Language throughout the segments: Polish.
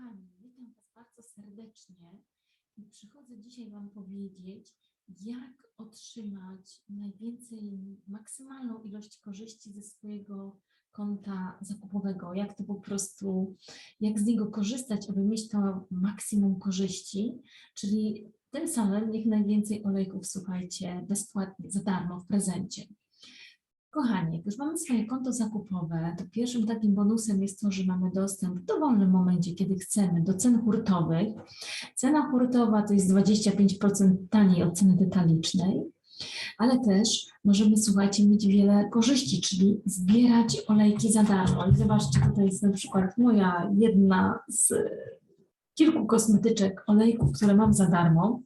Kochani, witam Was bardzo serdecznie i przychodzę dzisiaj Wam powiedzieć, jak otrzymać najwięcej, maksymalną ilość korzyści ze swojego konta zakupowego, jak to po prostu, jak z niego korzystać, aby mieć to maksimum korzyści, czyli tym samym niech najwięcej olejków, słuchajcie, bezpłatnie, za darmo, w prezencie. Kochani, jak już mamy swoje konto zakupowe, to pierwszym takim bonusem jest to, że mamy dostęp w dowolnym momencie, kiedy chcemy, do cen hurtowych. Cena hurtowa to jest 25% taniej od ceny detalicznej, ale też możemy, słuchajcie, mieć wiele korzyści, czyli zbierać olejki za darmo. I zobaczcie, tutaj jest na przykład moja jedna z kilku kosmetyczek olejków, które mam za darmo.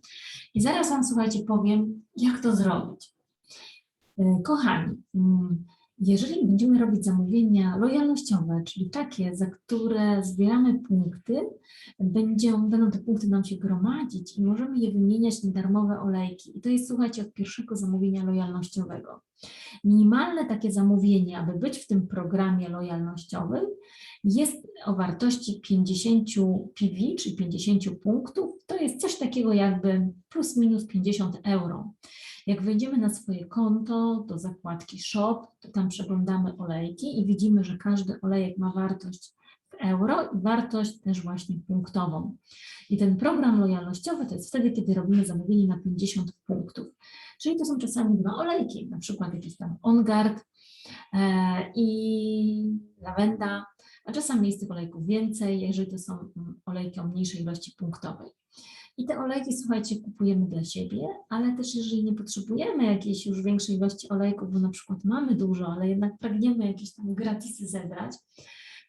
I zaraz Wam, słuchajcie, powiem, jak to zrobić. E, Kochani, mm, jeżeli będziemy robić zamówienia lojalnościowe, czyli takie, za które zbieramy punkty, będą, będą te punkty nam się gromadzić i możemy je wymieniać na darmowe olejki. I to jest, słuchajcie, od pierwszego zamówienia lojalnościowego. Minimalne takie zamówienie, aby być w tym programie lojalnościowym, jest o wartości 50 PV, czyli 50 punktów. To jest coś takiego jakby plus minus 50 euro. Jak wejdziemy na swoje konto do zakładki Shop, to tam przeglądamy olejki i widzimy, że każdy olejek ma wartość euro i wartość też właśnie punktową. I ten program lojalnościowy to jest wtedy, kiedy robimy zamówienie na 50 punktów. Czyli to są czasami dwa olejki, na przykład jakiś tam OnGuard e, i lawenda, a czasami jest tych olejków więcej, jeżeli to są mm, olejki o mniejszej ilości punktowej. I te olejki, słuchajcie, kupujemy dla siebie, ale też jeżeli nie potrzebujemy jakiejś już większej ilości olejków, bo na przykład mamy dużo, ale jednak pragniemy jakieś tam gratisy zebrać,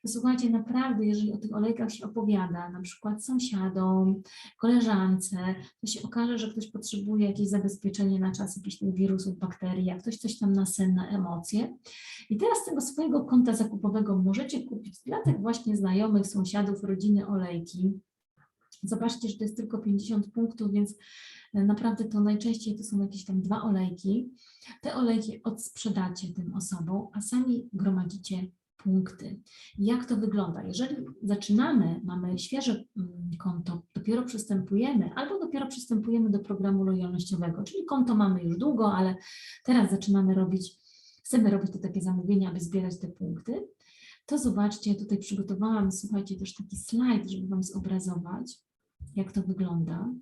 to słuchajcie, naprawdę, jeżeli o tych olejkach się opowiada, na przykład sąsiadom, koleżance, to się okaże, że ktoś potrzebuje jakieś zabezpieczenie na czas jakichś tam wirusów, bakterii, a ktoś coś tam na sen, na emocje. I teraz z tego swojego konta zakupowego możecie kupić dla tych właśnie znajomych, sąsiadów, rodziny olejki, Zobaczcie, że to jest tylko 50 punktów, więc e, naprawdę to najczęściej to są jakieś tam dwa olejki. Te olejki odsprzedacie tym osobom, a sami gromadzicie punkty. Jak to wygląda? Jeżeli zaczynamy, mamy świeże mm, konto, dopiero przystępujemy, albo dopiero przystępujemy do programu lojalnościowego, czyli konto mamy już długo, ale teraz zaczynamy robić, chcemy robić te takie zamówienia, aby zbierać te punkty, to zobaczcie, tutaj przygotowałam, słuchajcie, też taki slajd, żeby Wam zobrazować jak to wygląda.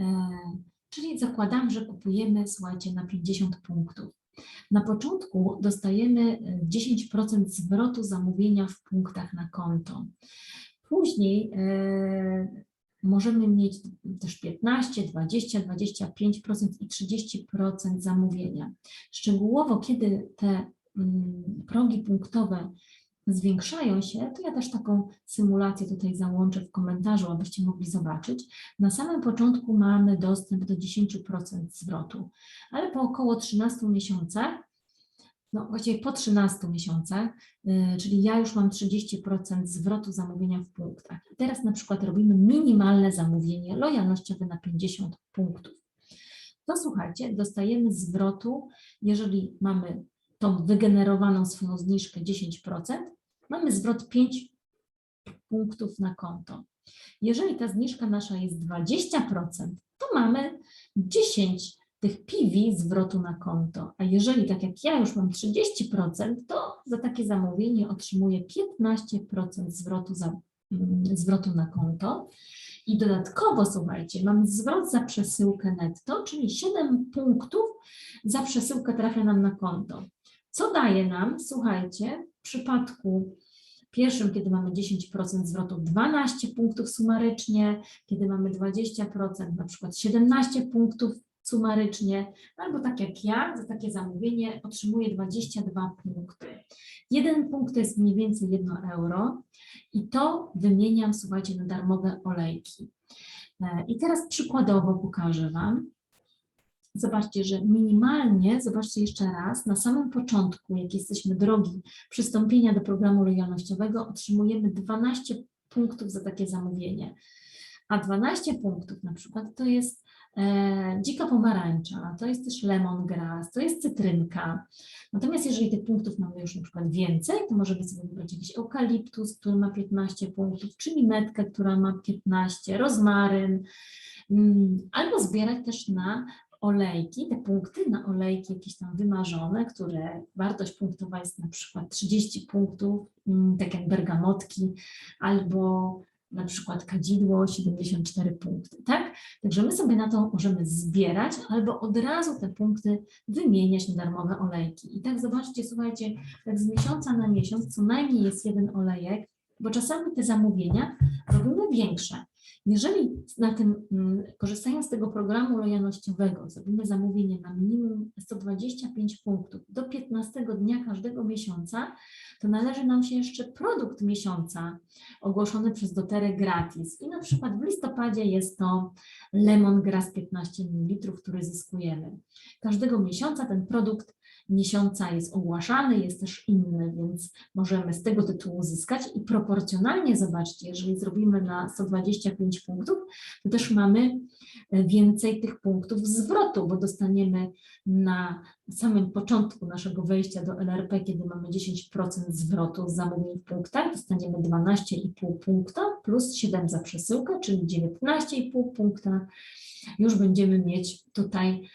E, czyli zakładam, że kupujemy, słuchajcie, na 50 punktów. Na początku dostajemy 10% zwrotu zamówienia w punktach na konto. Później e, możemy mieć też 15, 20, 25% i 30% zamówienia. Szczegółowo, kiedy te mm, progi punktowe zwiększają się, to ja też taką symulację tutaj załączę w komentarzu, abyście mogli zobaczyć. Na samym początku mamy dostęp do 10% zwrotu, ale po około 13 miesiącach, no właściwie po 13 miesiącach, yy, czyli ja już mam 30% zwrotu zamówienia w punktach. Teraz na przykład robimy minimalne zamówienie lojalnościowe na 50 punktów. To słuchajcie, dostajemy zwrotu, jeżeli mamy tą wygenerowaną swoją zniżkę 10%, mamy zwrot 5 punktów na konto. Jeżeli ta zniżka nasza jest 20%, to mamy 10 tych PV zwrotu na konto. A jeżeli tak jak ja już mam 30%, to za takie zamówienie otrzymuję 15% zwrotu, za, mm, zwrotu na konto. I dodatkowo, słuchajcie, mamy zwrot za przesyłkę netto, czyli 7 punktów za przesyłkę trafia nam na konto. Co daje nam, słuchajcie, w przypadku pierwszym, kiedy mamy 10% zwrotu, 12 punktów sumarycznie, kiedy mamy 20%, na przykład 17 punktów sumarycznie, albo tak jak ja, za takie zamówienie otrzymuję 22 punkty. Jeden punkt to jest mniej więcej 1 euro i to wymieniam, słuchajcie, na darmowe olejki. E, I teraz przykładowo pokażę Wam, Zobaczcie, że minimalnie, zobaczcie jeszcze raz, na samym początku, jak jesteśmy drogi przystąpienia do programu lojalnościowego, otrzymujemy 12 punktów za takie zamówienie. A 12 punktów na przykład to jest e, dzika pomarańcza, to jest też lemongrass, to jest cytrynka. Natomiast jeżeli tych punktów mamy już na przykład więcej, to możemy sobie wybrać jakiś eukaliptus, który ma 15 punktów, czy limetkę, która ma 15, rozmaryn, mm, albo zbierać też na olejki, te punkty na olejki jakieś tam wymarzone, które wartość punktowa jest na przykład 30 punktów, mm, tak jak bergamotki, albo na przykład kadzidło 74 punkty, tak? Także my sobie na to możemy zbierać albo od razu te punkty wymieniać na darmowe olejki. I tak zobaczcie, słuchajcie, tak z miesiąca na miesiąc co najmniej jest jeden olejek, bo czasami te zamówienia robimy większe. Jeżeli na tym, mm, korzystając z tego programu lojalnościowego, zrobimy zamówienie na minimum 125 punktów do 15 dnia każdego miesiąca, to należy nam się jeszcze produkt miesiąca ogłoszony przez doterę gratis. I na przykład w listopadzie jest to lemongrass 15 ml, który zyskujemy. Każdego miesiąca ten produkt miesiąca jest ogłaszany, jest też inny, więc możemy z tego tytułu zyskać i proporcjonalnie zobaczcie, jeżeli zrobimy na 125 punktów, to też mamy e, więcej tych punktów zwrotu, bo dostaniemy na samym początku naszego wejścia do LRP, kiedy mamy 10% zwrotu zamówień w punktach, dostaniemy 12,5 punkta plus 7 za przesyłkę, czyli 19,5 punkta. Już będziemy mieć tutaj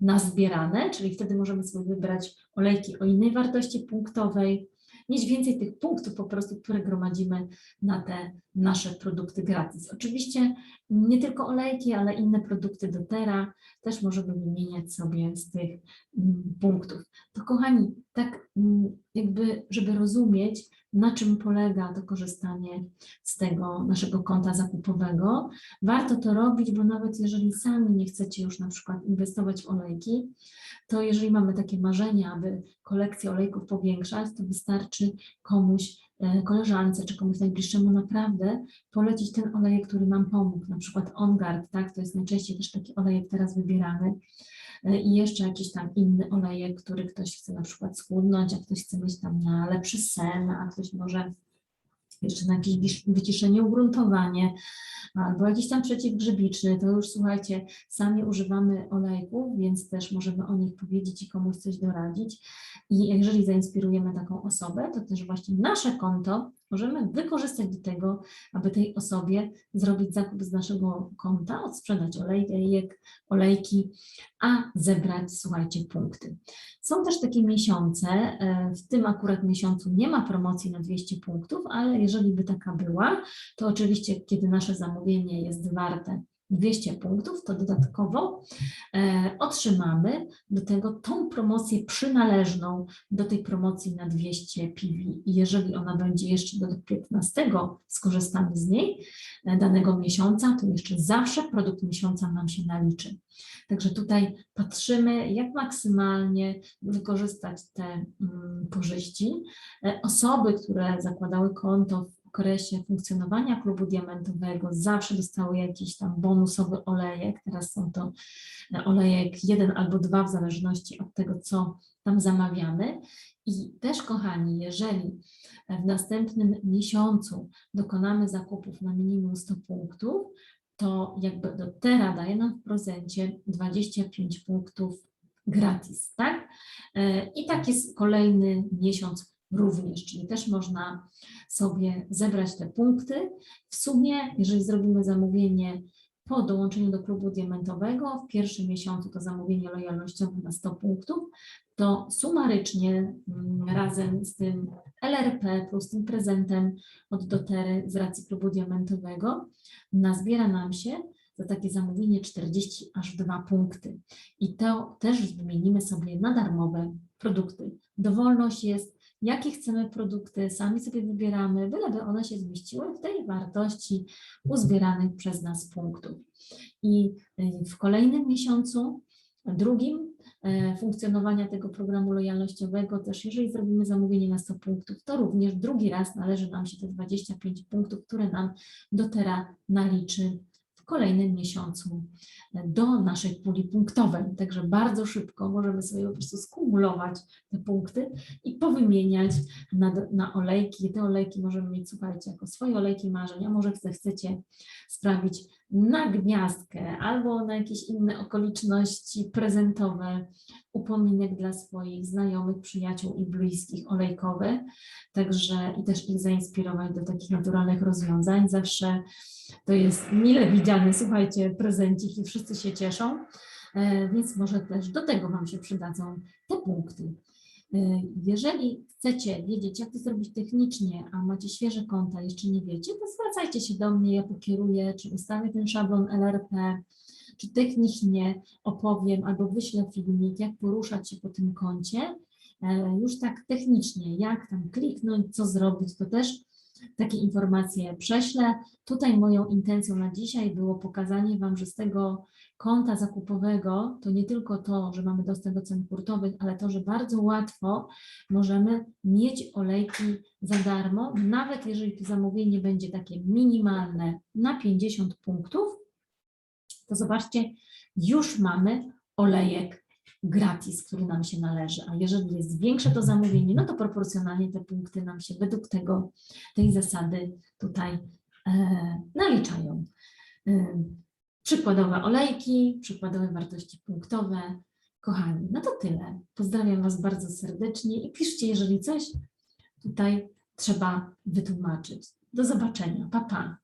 nazbierane, czyli wtedy możemy sobie wybrać olejki o innej wartości punktowej, mieć więcej tych punktów po prostu, które gromadzimy na te nasze produkty gratis. Oczywiście nie tylko olejki, ale inne produkty dotera też możemy wymieniać sobie z tych mm, punktów. To kochani, tak mm, jakby, żeby rozumieć, na czym polega to korzystanie z tego naszego konta zakupowego. Warto to robić, bo nawet jeżeli sami nie chcecie już na przykład inwestować w olejki, to jeżeli mamy takie marzenia, aby kolekcję olejków powiększać, to wystarczy komuś, e, koleżance czy komuś najbliższemu naprawdę polecić ten olejek, który nam pomógł, na przykład OnGuard, tak, to jest najczęściej też taki olejek teraz wybierany, i jeszcze jakiś tam inny olejek, który ktoś chce na przykład schudnąć, a ktoś chce mieć tam na lepszy sen, a ktoś może jeszcze na jakieś wyciszenie, ugruntowanie, albo jakiś tam przeciwgrzybiczny, to już słuchajcie, sami używamy olejków, więc też możemy o nich powiedzieć i komuś coś doradzić. I jeżeli zainspirujemy taką osobę, to też właśnie nasze konto możemy wykorzystać do tego, aby tej osobie zrobić zakup z naszego konta, odsprzedać olejek, olejki, a zebrać, słuchajcie, punkty. Są też takie miesiące, e, w tym akurat miesiącu nie ma promocji na 200 punktów, ale jeżeli by taka była, to oczywiście, kiedy nasze zamówienie jest warte 200 punktów, to dodatkowo e, otrzymamy do tego tą promocję przynależną do tej promocji na 200 PV. I jeżeli ona będzie jeszcze do 15 skorzystamy z niej e, danego miesiąca, to jeszcze zawsze produkt miesiąca nam się naliczy. Także tutaj patrzymy, jak maksymalnie wykorzystać te mm, korzyści. E, osoby, które zakładały konto w okresie funkcjonowania klubu diamentowego zawsze dostały jakiś tam bonusowy olejek. Teraz są to olejek jeden albo dwa, w zależności od tego, co tam zamawiamy. I też, kochani, jeżeli w następnym miesiącu dokonamy zakupów na minimum 100 punktów, to jakby do Tera daje nam w prezencie 25 punktów gratis, tak? I tak jest kolejny miesiąc również, czyli też można sobie zebrać te punkty. W sumie, jeżeli zrobimy zamówienie po dołączeniu do klubu diamentowego, w pierwszym miesiącu to zamówienie lojalnościowe na 100 punktów, to sumarycznie mm, razem z tym LRP plus tym prezentem od dotery z racji klubu diamentowego nazbiera nam się za takie zamówienie 40 aż 2 punkty. I to też wymienimy sobie na darmowe produkty. Dowolność jest jakie chcemy produkty, sami sobie wybieramy, byleby one się zmieściły w tej wartości uzbieranych przez nas punktów. I y, w kolejnym miesiącu, drugim e, funkcjonowania tego programu lojalnościowego, też jeżeli zrobimy zamówienie na 100 punktów, to również drugi raz należy nam się te 25 punktów, które nam do teraz naliczy kolejnym miesiącu do naszej puli punktowej. Także bardzo szybko możemy sobie po prostu skumulować te punkty i powymieniać na, na olejki. Te olejki możemy mieć, słuchajcie, jako swoje olejki marzeń, a może chcecie sprawić na gwiazdkę albo na jakieś inne okoliczności prezentowe, upominek dla swoich znajomych, przyjaciół i bliskich olejkowy, także i też ich zainspirować do takich naturalnych rozwiązań. Zawsze to jest mile widziany, słuchajcie, prezencik i wszyscy się cieszą, e, więc może też do tego Wam się przydadzą te punkty. E, Jeżeli chcecie wiedzieć, jak to zrobić technicznie, a macie świeże konta, jeszcze nie wiecie, to zwracajcie się do mnie, ja pokieruję, czy ustawię ten szablon LRP, czy technicznie opowiem albo wyślę filmik, jak poruszać się po tym koncie. E, Już tak technicznie, jak tam kliknąć, co zrobić, to też takie informacje prześlę. Tutaj moją intencją na dzisiaj było pokazanie Wam, że z tego konta zakupowego to nie tylko to, że mamy dostęp do cen hurtowych, ale to, że bardzo łatwo możemy mieć olejki za darmo, nawet jeżeli to zamówienie będzie takie minimalne na 50 punktów, to zobaczcie, już mamy olejek gratis, który nam się należy, a jeżeli jest większe to zamówienie, no to proporcjonalnie te punkty nam się według tego, tej zasady tutaj e, naliczają. E, przykładowe olejki, przykładowe wartości punktowe. Kochani, no to tyle. Pozdrawiam Was bardzo serdecznie i piszcie, jeżeli coś tutaj trzeba wytłumaczyć. Do zobaczenia. Pa, pa.